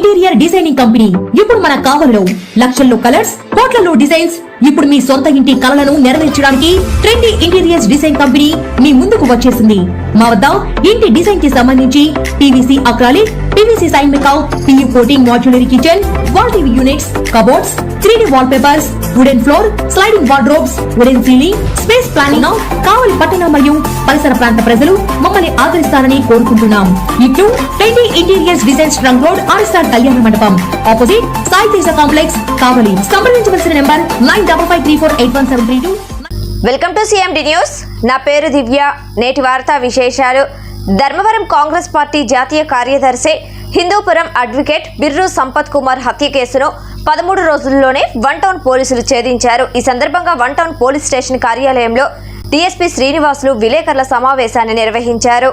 Interior designing company. ఇప్పుడు మన కావలిలో లక్షల్లో కలర్స్ కోట్లలో డిజైన్స్ ఇప్పుడు మీ సొంత ఇంటి కలలను నెరవేర్చడానికి ట్రెండీ ఇంటీరియర్స్ డిజైన్ కంపెనీ మీ ముందుకు వచ్చేసింది. మా వద్ద ఇంటి డిజైన్కి సంబంధించి పీవీసీ అక్రాలిక్ పీవీసీ సైన్ మేకౌ PU coating modular kitchen wall TV units cupboards three D wall papers wooden floor sliding wardrobes wooden ceiling space planning Kavali పట్టణ మరియు పరిసర ప్రాంత ప్రజలు మమ్మల్ని ఆదరిస్తారని కోరుకుంటున్నాం. ఇట్లు trendy interiors design trunk road RSR కళ్యాణ మండపం. Opposite Sai Teja complex Kavali. సంప్రదించవలసిన number nine double five three four eight one seven three two welcome to CMD news నా పేరు దివ్య నేటి వార్తా విశేషాలు ధర్మవరం కాంగ్రెస్ పార్టీ జాతీయ కార్యదర్శి హిందూపురం అడ్వకేట్ బిర్రు సంపత్ కుమార్ హత్య కేసును పదమూడు రోజుల్లోనే వన్ టౌన్ పోలీసులు ఛేదించారు ఈ సందర్భంగా వన్ టౌన్ పోలీస్ స్టేషన్ కార్యాలయంలో డీఎస్పీ శ్రీనివాసులు విలేకరుల సమావేశాన్ని నిర్వహించారు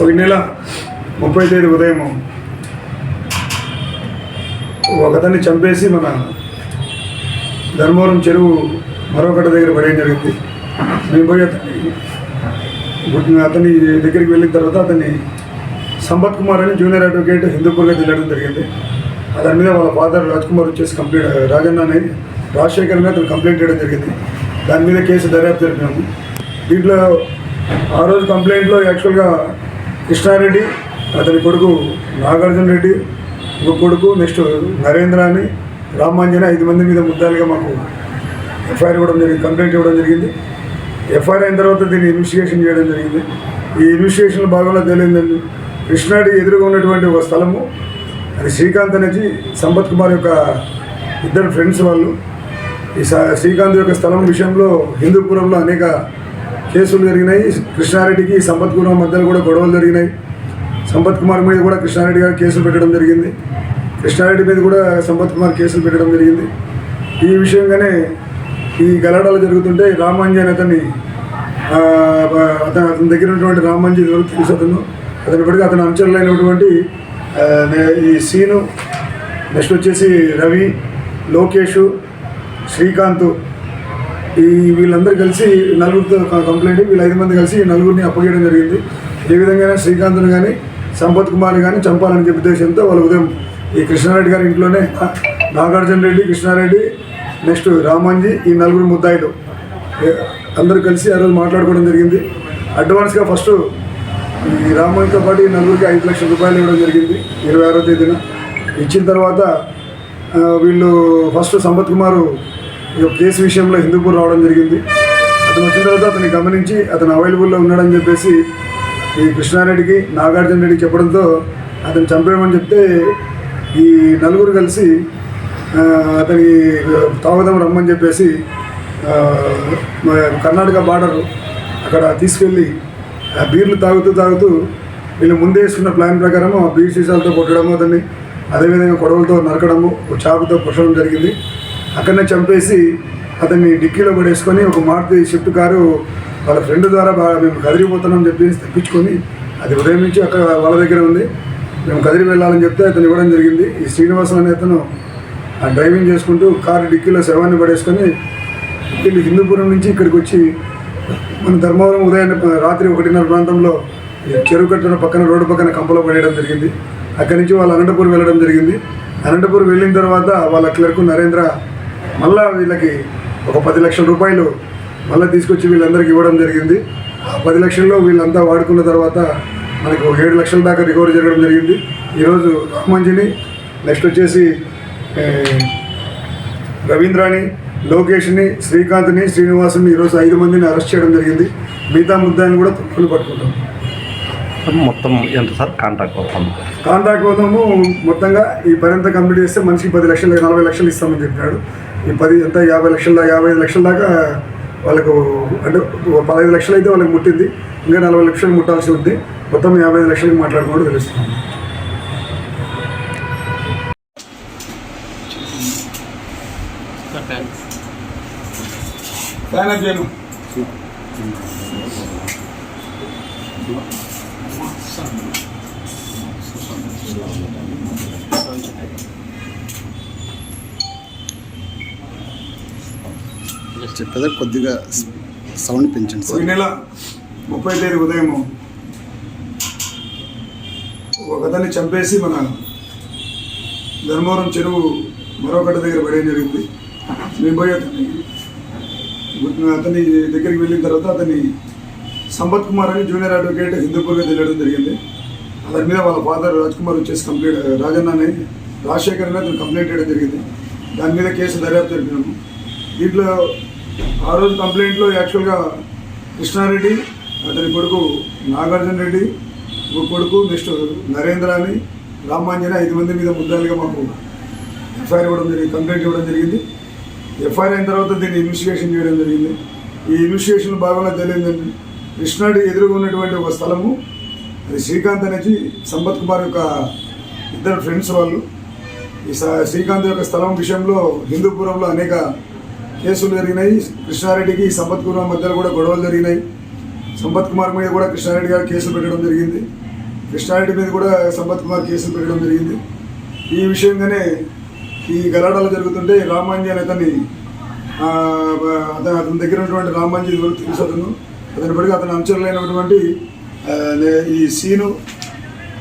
ఒక నెల ముప్పై తేదీ ఉదయం ఒకదాన్ని చంపేసి మన ధర్మవరం చెరువు మరొకటి దగ్గర పడేయడం జరిగింది. మేము పోయి అతన్ని అతని దగ్గరికి వెళ్ళిన తర్వాత అతన్ని సంపత్ కుమార్ అని జూనియర్ అడ్వకేట్ హిందూపూర్గా వెళ్ళడం జరిగింది. దాని మీద వాళ్ళ ఫాదర్ రాజ్ కుమార్ వచ్చేసి కంప్లైంట్ రాజన్న అని రాజశేఖర్ మీద అతను కంప్లైంట్ చేయడం జరిగింది. దాని మీద కేసు దర్యాప్తు జరిపినాము దీంట్లో ఆ రోజు కంప్లైంట్లో యాక్చువల్గా కృష్ణారెడ్డి అతని కొడుకు నాగార్జున రెడ్డి ఒక కొడుకు నెక్స్ట్ నరేంద్ర అని రామాంజన ఐదు మంది మీద ముద్దాలుగా మాకు ఎఫ్ఐఆర్ ఇవ్వడం జరిగింది కంప్లైంట్ ఇవ్వడం జరిగింది. ఎఫ్ఐఆర్ అయిన తర్వాత దీన్ని ఇన్వెస్టిగేషన్ చేయడం జరిగింది. ఈ ఇన్వెస్టిగేషన్ భాగంలో తెలియదండి. కృష్ణాడి ఎదురుగా ఉన్నటువంటి ఒక స్థలము అది శ్రీకాంత్ అనేది సంపత్ కుమార్ యొక్క ఇద్దరు ఫ్రెండ్స్ వాళ్ళు. ఈ స- శ్రీకాంత్ యొక్క స్థలం విషయంలో హిందూపురంలో అనేక కేసులు జరిగినాయి. కృష్ణారెడ్డికి సంపత్ కుమార్ మధ్యలో కూడా గొడవలు జరిగినాయి. సంపత్ కుమార్ మీద కూడా కృష్ణారెడ్డి గారు కేసులు పెట్టడం జరిగింది. కృష్ణారెడ్డి మీద కూడా సంపత్ కుమార్ కేసులు పెట్టడం జరిగింది. ఈ విషయంగానే ఈ గలాడాలు జరుగుతుంటే రామాంజీ అని అతన్ని అతను అతని దగ్గర ఉన్నటువంటి రామాంజీ ఎవరు తెలుసు అతను. అతని బట్టి అతని అంచెలైనటువంటి నే- ఈ సీను నెక్స్ట్ వచ్చేసి రవి లోకేష్ శ్రీకాంత్ ఈ వీళ్ళందరూ కలిసి నలుగురితో కంప్లైంట్ వీళ్ళు ఐదు మంది కలిసి నలుగురిని అప్పగేయడం జరిగింది. ఏ విధంగా శ్రీకాంత్ను కానీ సంపత్ కుమార్ కానీ చంపాలని చెప్పే ఉద్దేశంతో వాళ్ళు ఉదయం ఈ కృష్ణారెడ్డి గారి ఇంట్లోనే నాగార్జున రెడ్డి కృష్ణారెడ్డి నెక్స్ట్ రామాంజీ ఈ నలుగురు ముద్దాయిలు. అందరూ కలిసి ఆ రోజు మాట్లాడుకోవడం జరిగింది. అడ్వాన్స్గా ఫస్ట్ ఈ రామాంజీతో పాటు ఈ నలుగురికి ఐదు లక్షల రూపాయలు ఇవ్వడం జరిగింది ఇరవై ఆరో తేదీన. ఇచ్చిన తర్వాత వీళ్ళు ఫస్ట్ సంపత్ కుమారు ఈ కేసు విషయంలో హిందూపూర్ రావడం జరిగింది. అతను వచ్చిన తర్వాత అతన్ని గమనించి అతను అవైలబుల్లో ఉన్నాడని చెప్పేసి ఈ కృష్ణారెడ్డికి నాగార్జున రెడ్డికి చెప్పడంతో అతను చంపేయమని చెప్తే ఈ నలుగురు కలిసి అతని తాగుదాం రమ్మని చెప్పేసి కర్ణాటక బార్డర్ అక్కడ తీసుకెళ్ళి ఆ బీర్లు తాగుతూ తాగుతూ వీళ్ళు ముందే వేసుకున్న ప్లాన్ ప్రకారం ఆ బీర్ సీసాలతో కొట్టడము అతన్ని అదేవిధంగా గొడవలతో నరకడము ఒక చాకుతో పుట్టడం జరిగింది. అక్కడనే చంపేసి అతన్ని డిక్కీలో పడేసుకొని ఒక మారుతి షిఫ్ట్ కారు వాళ్ళ ఫ్రెండ్ ద్వారా బాగా మేము కదిరిపోతున్నాం చెప్పేసి తెప్పించుకొని అది ఉదయం నుంచి అక్కడ వాళ్ళ దగ్గర ఉంది. మేము కదిరి వెళ్ళాలని చెప్తే అతను ఇవ్వడం జరిగింది. ఈ శ్రీనివాసం అనే అతను ఆ డ్రైవింగ్ చేసుకుంటూ కారు డిక్కీలో శవాన్ని పడేసుకొని వీళ్ళు హిందూపురం నుంచి ఇక్కడికి వచ్చి మన ధర్మవరం ఉదయాన్నే రాత్రి ఒకటిన్నర ప్రాంతంలో ఈ చెరువు కట్టిన పక్కన రోడ్డు పక్కన కంపలో పడేయడం జరిగింది. అక్కడి నుంచి వాళ్ళు అనంతపూర్ వెళ్ళడం జరిగింది. అనంతపూర్ వెళ్ళిన తర్వాత వాళ్ళ క్లర్క్ నరేంద్ర మళ్ళా వీళ్ళకి ఒక పది లక్షల రూపాయలు మళ్ళీ తీసుకొచ్చి వీళ్ళందరికీ ఇవ్వడం జరిగింది. ఆ పది లక్షల్లో వీళ్ళంతా వాడుకున్న తర్వాత మనకు ఒక ఏడు లక్షల దాకా రికవరీ జరగడం జరిగింది. ఈరోజు రామంజిని నెక్స్ట్ వచ్చేసి రవీంద్రాని లోకేష్ని శ్రీకాంత్ని శ్రీనివాసుని ఈరోజు ఐదు మందిని అరెస్ట్ చేయడం జరిగింది. మిగతా ముద్దాయిని కూడా తప్పులు పట్టుకుంటాం. మొత్తం ఎంత సార్? కాంట్రాక్ట్ మొత్తం? కాంట్రాక్ట్ పోదాము మొత్తంగా ఈ పని అంతా కంప్లీట్ చేస్తే మనిషికి పది లక్షలు నలభై లక్షలు ఇస్తామని చెప్పినాడు. ఈ పది ఎంత? యాభై లక్షల యాభై ఐదు లక్షల దాకా వాళ్ళకు అంటే పదహైదు లక్షలు అయితే వాళ్ళకి ముట్టింది. ఇంకా నలభై లక్షలు ముట్టాల్సి ఉంది. మొత్తం యాభై ఐదు లక్షలకు మాట్లాడుకోవడం తెలుస్తుంది. చెప్పేదా కొద్దిగా సౌండ్ పెంచండి సార్. నెల ముప్పై తేదీ ఉదయం ఒకదాన్ని చంపేసి మన ధర్మవరం చెరువు మరొకటి దగ్గర పడేయడం జరిగింది. మేము పోయి అతని దగ్గరికి వెళ్ళిన తర్వాత అతని సంపత్ కుమార్ అని జూనియర్ అడ్వకేట్ హిందూపూర్గా తెలియడం జరిగింది. అతని మీద వాళ్ళ ఫాదర్ రాజ్ కుమార్ వచ్చేసి కంప్లీట్ రాజన్న అని రాజశేఖర్ అని అతను కంప్లైంట్ చేయడం జరిగింది. దాని మీద కేసు దర్యాప్తు జరిపినాము. దీంట్లో ఆ రోజు కంప్లైంట్లో యాక్చువల్గా కృష్ణారెడ్డి అతని కొడుకు నాగార్జున రెడ్డి ఒక కొడుకు నెక్స్ట్ నరేంద్ర అని రామాంజన ఐదు మంది మీద ముద్దాలుగా మాకు ఎఫ్ఐఆర్ ఇవ్వడం జరిగింది కంప్లైంట్ ఇవ్వడం జరిగింది. ఎఫ్ఐఆర్ అయిన తర్వాత దీన్ని ఇన్వెస్టిగేషన్ చేయడం జరిగింది. ఈ ఇన్వెస్టిగేషన్ భాగంలో తెలియదండి కృష్ణాడి ఎదురుగా ఉన్నటువంటి ఒక స్థలము. అది శ్రీకాంత్ అనేది సంపత్ కుమార్ యొక్క ఇద్దరు ఫ్రెండ్స్ వాళ్ళు. ఈ స- శ్రీకాంత్ యొక్క స్థలం విషయంలో హిందూపురంలో అనేక కేసులు జరిగినాయి. కృష్ణారెడ్డికి సంపత్ కుమార్ మధ్యలో కూడా గొడవలు జరిగినాయి. సంపత్ కుమార్ మీద కూడా కృష్ణారెడ్డి గారు కేసులు పెట్టడం జరిగింది. కృష్ణారెడ్డి మీద కూడా సంపత్ కుమార్ కేసులు పెట్టడం జరిగింది. ఈ విషయంగానే ఈ గలాడాలు జరుగుతుంటే రామాంజీ అనే అతన్ని అతను అతని దగ్గర ఉన్నటువంటి రామాంజీ తెలుసు అతను. అతని పడికి అతని అంచనలైనటువంటి ఈ సీను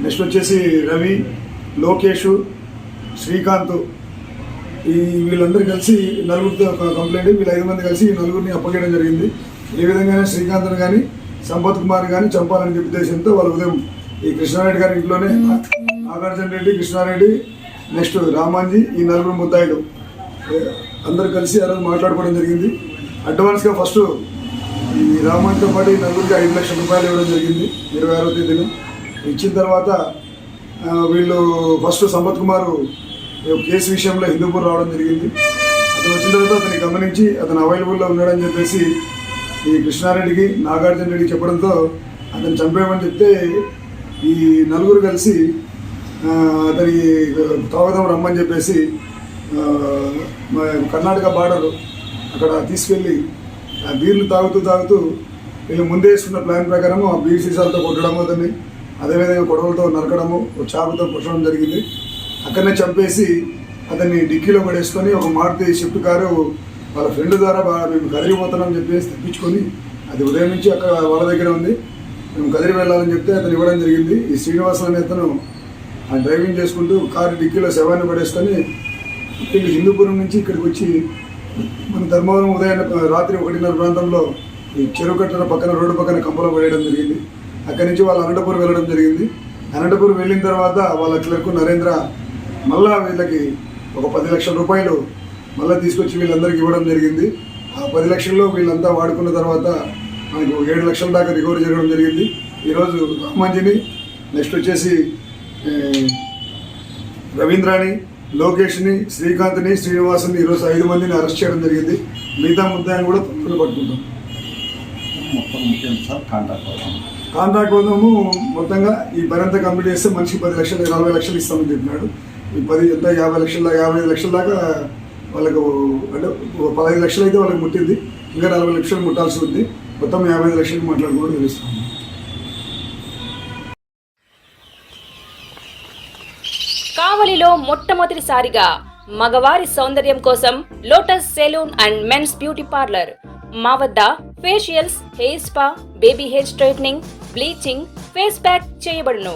నెక్స్ట్ వచ్చేసి రవి లోకేష్ శ్రీకాంత్ ఈ వీళ్ళందరూ కలిసి నలుగురితో ఒక కంప్లైంట్ వీళ్ళు ఐదు మంది కలిసి నలుగురిని అప్పగేయడం జరిగింది. ఏ విధంగానే శ్రీకాంత్ని కానీ సంపత్ కుమార్ కానీ చంపాలని చెప్పి ఉద్దేశంతో వాళ్ళ ఉదయం ఈ కృష్ణారెడ్డి గారి ఇంట్లోనే నాగార్జున రెడ్డి కృష్ణారెడ్డి నెక్స్ట్ రామాంజీ ఈ నలుగురు ముద్దాయిలు అందరూ కలిసి ఆ రోజు మాట్లాడుకోవడం జరిగింది. అడ్వాన్స్గా ఫస్ట్ ఈ రామాంజీతో పాటు ఈ నలుగురికి ఐదు లక్షల రూపాయలు ఇవ్వడం జరిగింది. ఇరవై ఆరో తేదీన. ఇచ్చిన తర్వాత వీళ్ళు ఫస్ట్ సంపత్ కుమారు కేసు విషయంలో హిందూపూర్ రావడం జరిగింది. అతను వచ్చిన తర్వాత అతన్ని గమనించి అతను అవైలబుల్లో ఉన్నాడని చెప్పేసి ఈ కృష్ణారెడ్డికి నాగార్జున రెడ్డికి చెప్పడంతో అతను చంపేయమని చెప్తే ఈ నలుగురు కలిసి అతని తాగుదాం రమ్మని చెప్పేసి మా కర్ణాటక బార్డర్ అక్కడ తీసుకెళ్ళి ఆ బీర్లు తాగుతూ తాగుతూ వీళ్ళు ముందే వేసుకున్న ప్లాన్ ప్రకారము ఆ బీర్ సీసాలతో కొట్టడము అతన్ని అదేవిధంగా గొడవలతో నరకడము ఒక చాకుతో కొట్టడం జరిగింది. అక్కడనే చంపేసి అతన్ని డిక్కీలో పడేసుకొని ఒక మారుతి షిఫ్ట్ కారు వాళ్ళ ఫ్రెండ్ ద్వారా బా- మేము కదిరిపోతున్నాం చెప్పేసి తెప్పించుకొని అది ఉదయం నుంచి అక్కడ వాళ్ళ దగ్గర ఉంది. మేము కదిరి వెళ్ళాలని చెప్తే అతను ఇవ్వడం జరిగింది. ఈ శ్రీనివాస అనే అతను ఆ డ్రైవింగ్ చేసుకుంటూ కారు డిక్కీలో శవాన్ని పడేసుకొని ఇక్కడ హిందూపురం నుంచి ఇక్కడికి వచ్చి మన ధర్మవరం ఉదయం రాత్రి ఒకటిన్నర ప్రాంతంలో ఈ చెరువు కట్టల పక్కన రోడ్డు పక్కన కంపలో పడేయడం జరిగింది. అక్కడి నుంచి వాళ్ళు అనంతపురం వెళ్ళడం జరిగింది. అనంతపురం వెళ్ళిన తర్వాత వాళ్ళ క్లర్క్ నరేంద్ర మళ్ళా వీళ్ళకి ఒక పది లక్షల రూపాయలు మళ్ళీ తీసుకొచ్చి వీళ్ళందరికీ ఇవ్వడం జరిగింది. ఆ పది లక్షల్లో వీళ్ళంతా వాడుకున్న తర్వాత మనకు ఏడు లక్షల దాకా రికవరీ జరగడం జరిగింది. ఈరోజు రామాంజీని నెక్స్ట్ వచ్చేసి రవీంద్రాని లోకేష్ని శ్రీకాంత్ని శ్రీనివాసుని ఈరోజు ఐదు మందిని అరెస్ట్ చేయడం జరిగింది. మిగతా ముద్దాయిని కూడా తొందరగా పట్టుకుంటాం. మొత్తం సార్ అవుతాం కాంట్రాక్ట్ వందము మొత్తంగా ఈ అంతా కంప్లీట్ చేస్తే మనిషికి పది లక్షలు నలభై లక్షలు ఇస్తామని చెప్పినాడు. పది ఎంత యాభై లక్షల యాభై ఐదు లక్షల దాకా వాళ్ళకు అంటే పదహైదు లక్షలు అయితే వాళ్ళకి ముట్టింది. ఇంకా నలభై లక్షలు ముట్టాల్సి ఉంది. మొత్తం యాభై ఐదు లక్షలు మాట్లాడుకోవడం తెలుస్తాము కావలిలో మొట్టమొదటిసారిగా మగవారి సౌందర్యం కోసం lotus salon and men's beauty parlour. మా వద్ద facials hair spa baby hair straightening bleaching face pack చేయబడును.